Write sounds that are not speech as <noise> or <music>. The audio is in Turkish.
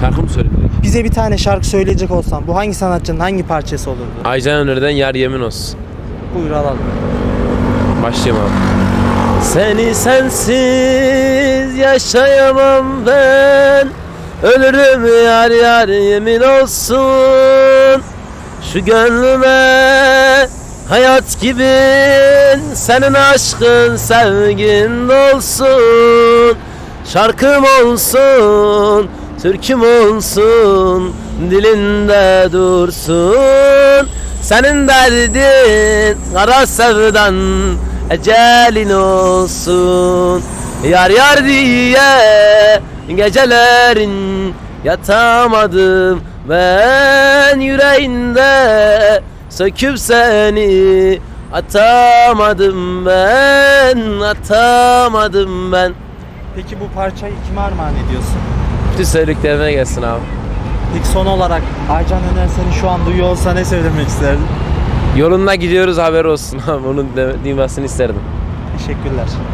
Şarkı mı söyledik? Bize bir tane şarkı söyleyecek olsan bu hangi sanatçının hangi parçası olurdu? Aycan Öner'den Yar Yemin Olsun. Buyur alalım. Başlayayım abi. Seni sensiz yaşayamam ben Ölürüm yar yar yemin olsun Şu gönlüme hayat gibi Senin aşkın sevgin dolsun Şarkım olsun, türküm olsun Dilinde dursun. Senin derdin kara sevdan Ecelin olsun. Yar yar diye Gecelerin yatamadım Ben. Yüreğinde Söküp seni Atamadım ben Atamadım ben. Peki bu parçayı kime armağan ediyorsun? Bütün söylediklerine gelsin abi. Peki son olarak Aycan Öner seni şu an duyuyor olsa ne söylemek isterdin? Yolunda gidiyoruz haber olsun <laughs> abi. Onun de- duymasını isterdim. Teşekkürler.